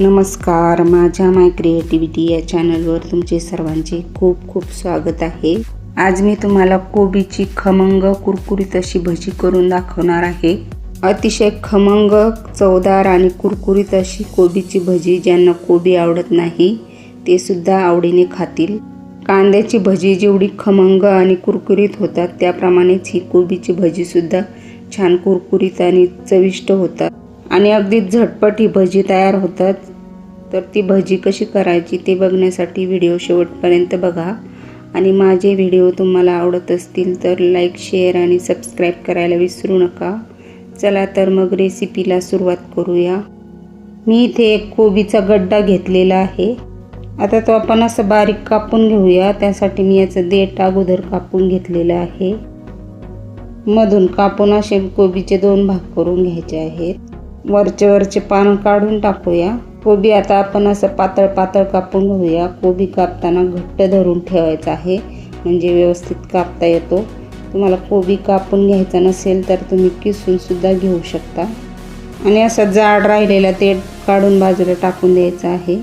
नमस्कार माझ्या माय क्रिएटिव्हिटी या चॅनलवर तुमचे सर्वांचे खूप खूप स्वागत आहे. आज मी तुम्हाला कोबीची खमंग कुरकुरीत अशी भजी करून दाखवणार आहे. अतिशय खमंग चवदार आणि कुरकुरीत अशी कोबीची भजी ज्यांना कोबी आवडत नाही ते सुद्धा आवडीने खातील. कांद्याची भजी जेवढी खमंग आणि कुरकुरीत होतात त्याप्रमाणेच ही कोबीची भजीसुद्धा छान कुरकुरीत आणि चविष्ट होतात. आणि अगदी झटपट ही भजी तयार होतात. तर ती भजी कशी करायची ते बघण्यासाठी व्हिडिओ शेवटपर्यंत बघा. आणि माझे व्हिडिओ तुम्हाला आवडत असतील तर लाईक शेअर आणि सबस्क्राईब करायला विसरू नका. चला तर मग रेसिपीला सुरुवात करूया. मी इथे एक कोबीचा गड्डा घेतलेला आहे. आता तो आपण असं बारीक कापून घेऊया. त्यासाठी मी याचं देठ अगोदर कापून घेतलेलं आहे. मधून कापून असे कोबीचे दोन भाग करून घ्यायचे आहेत. वरचे वरचे पान काढून टाकूया. कोबी आता आपण असं पातळ पातळ कापून घेऊया. कोबी कापताना घट्ट धरून ठेवायचं आहे. म्हणजे व्यवस्थित कापता येतो. तुम्हाला कोबी कापून घ्यायचा नसेल तर तुम्ही किसूनसुद्धा घेऊ शकता. आणि असं जाड राहिलेला ते काढून बाजूला टाकून द्यायचं आहे.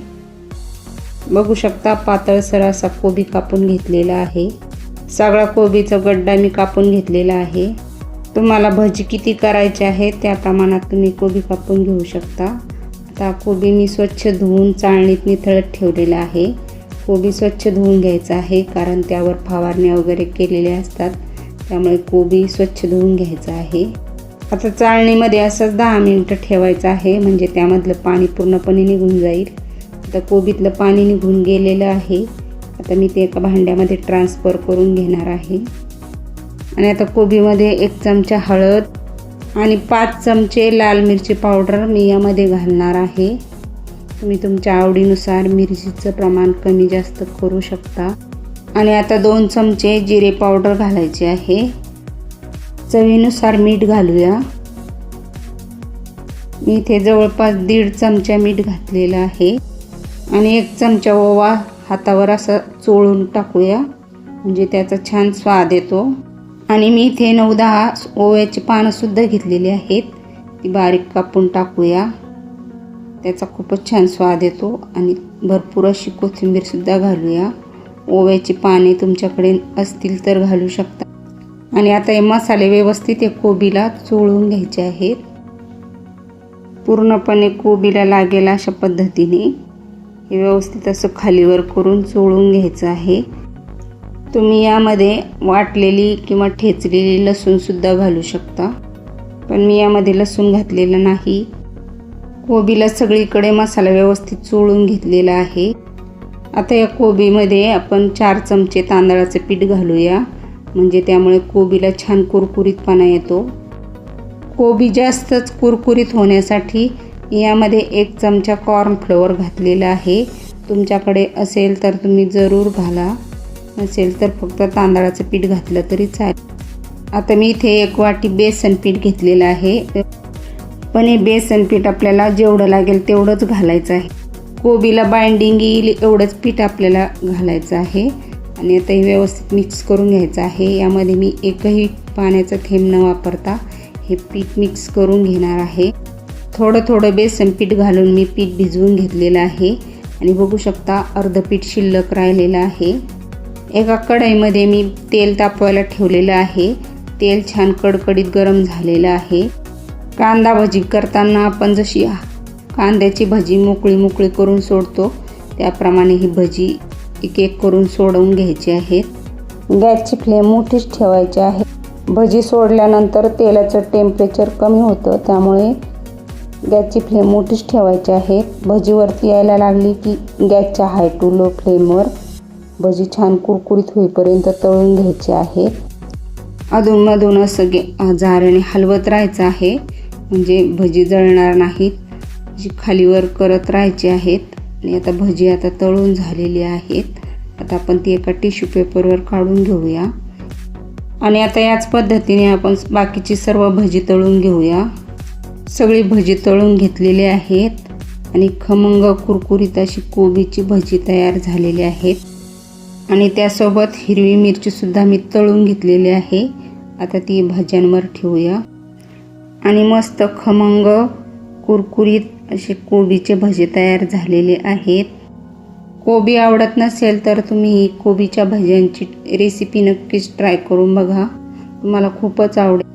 बघू शकता पातळसर असा कोबी कापून घेतलेला आहे. सगळा कोबीचा गड्डा मी कापून घेतलेला आहे. तुम्हाला भजी किती करायची आहे त्या प्रमाणात तुम्ही कोबी कापून घेऊ शकता. आता कोबी मी स्वच्छ धुवून चाळणीत निथळत ठेवलेला आहे. कोबी स्वच्छ धुवून घ्यायचा आहे कारण त्यावर फवारण्या वगैरे केलेल्या असतात. त्यामुळे कोबी स्वच्छ धुवून घ्यायचं आहे. आता चाळणीमध्ये असंच दहा मिनटं ठेवायचं आहे म्हणजे त्यामधलं पाणी पूर्णपणे निघून जाईल. आता कोबीतलं पाणी निघून गेलेलं आहे. आता मी ते एका भांड्यामध्ये ट्रान्सफर करून घेणार आहे. आणि आता कोबीमध्ये एक चमचा हळद आणि पाच चमचे लाल मिरची पावडर मी यामध्ये घालणार आहे. तुम्ही तुमच्या आवडीनुसार मिरचीचं प्रमाण कमी जास्त करू शकता. आणि आता दोन चमचे जिरे पावडर घालायचे आहे. चवीनुसार मीठ घालूया. मी इथे जवळपास दीड चमचा मीठ घातलेलं आहे. आणि एक चमचा ओवा हातावर असं चोळून टाकूया. म्हणजे त्याचा छान स्वाद येतो. आणि मी इथे नऊ दहा ओव्याची पानंसुद्धा घेतलेली आहेत. ती बारीक कापून टाकूया. त्याचा खूपच छान स्वाद येतो आणि भरपूर अशी कोथिंबीरसुद्धा घालूया. ओव्याची पाने तुमच्याकडे असतील तर घालू शकता. आणि आता हे मसाले व्यवस्थित या कोबीला चोळून घ्यायचे आहेत. पूर्णपणे कोबीला लागेल अशा पद्धतीने. हे व्यवस्थित असं खालीवर करून चोळून घ्यायचं आहे. तुम्ही यामध्ये वाटलेली किंवा ठेचलेली लसूणसुद्धा घालू शकता. पण मी यामध्ये लसूण घातलेलं नाही. कोबीला सगळीकडे मसाला व्यवस्थित चोळून घेतलेला आहे. आता या कोबीमध्ये आपण चार चमचे तांदळाचं पीठ घालूया. म्हणजे त्यामुळे कोबीला छान कुरकुरीतपणा येतो. कोबी जास्तच कुरकुरीत होण्यासाठी यामध्ये एक चमचा कॉर्नफ्लोअर घातलेला आहे. तुमच्याकडे असेल तर तुम्ही जरूर घाला. नसेल तर फक्त तांदळाचं पीठ घातलं तरी चालेल. आता मी इथे एक वाटी बेसन पीठ घेतलेलं आहे. पण हे बेसन पीठ आपल्याला जेवढं लागेल तेवढंच घालायचं आहे. कोबीला बाइंडिंग येईल एवढंच पीठ आपल्याला घालायचं आहे. आणि आता हे व्यवस्थित मिक्स करून घ्यायचं आहे. यामध्ये मी एकही पाण्याचा थेंब न वापरता हे पीठ मिक्स करून घेणार आहे. थोडं थोडं बेसन पीठ घालून मी पीठ भिजवून घेतलेलं आहे. आणि बघू शकता अर्ध पीठ शिल्लक राहिलेलं आहे. एका कढईमध्ये मी तेल तापवायला ठेवलेलं आहे. तेल छान कडकडीत गरम झालेलं आहे. कांदा भजी करताना आपण जशी कांद्याची भजी मोकळी मोकळी करून सोडतो त्याप्रमाणे ही भजी एक एक करून सोडवून घ्यायची आहेत गॅसची फ्लेम मोठीच ठेवायची आहे. भजी सोडल्यानंतर तेलाचं टेम्परेचर कमी होतं त्यामुळे गॅसची फ्लेम मोठीच ठेवायची आहे. भजीवरती यायला लागली की गॅसच्या हाय टू लो फ्लेमवर भजी छान कुरकुरीत होईपर्यंत तळून घ्यायची आहे. अधूनमधून असं गे झाऱ्याने हलवत राहायचं आहे. म्हणजे भजी जळणार नाहीत. जी खालीवर करत राहायची आहेत. आणि आता भजी आता तळून झालेली आहेत. आता आपण ती एका टिश्यू पेपरवर काढून घेऊया. आणि आता याच पद्धतीने आपण बाकीची सर्व भजी तळून घेऊया. सगळी भजी तळून घेतलेली आहेत. आणि खमंग कुरकुरीत अशी कोबीची भजी तयार झालेली आहेत. आणि त्यासोबत हिरवी मिरचीसुद्धा मी तळून घेतलेली आहे. आता ती भाज्यांवर ठेवूया. आणि मस्त खमंग कुरकुरीत असे कोबीचे भजे तयार झालेले आहेत. कोबी आवडत नसेल तर तुम्ही कोबीच्या भज्यांची रेसिपी नक्कीच ट्राय करून बघा. तुम्हाला खूपच आवडेल.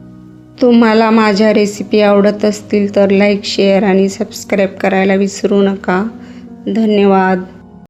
तुम्हाला माझ्या रेसिपी आवडत असतील तर लाईक शेअर आणि सबस्क्राईब करायला विसरू नका. धन्यवाद.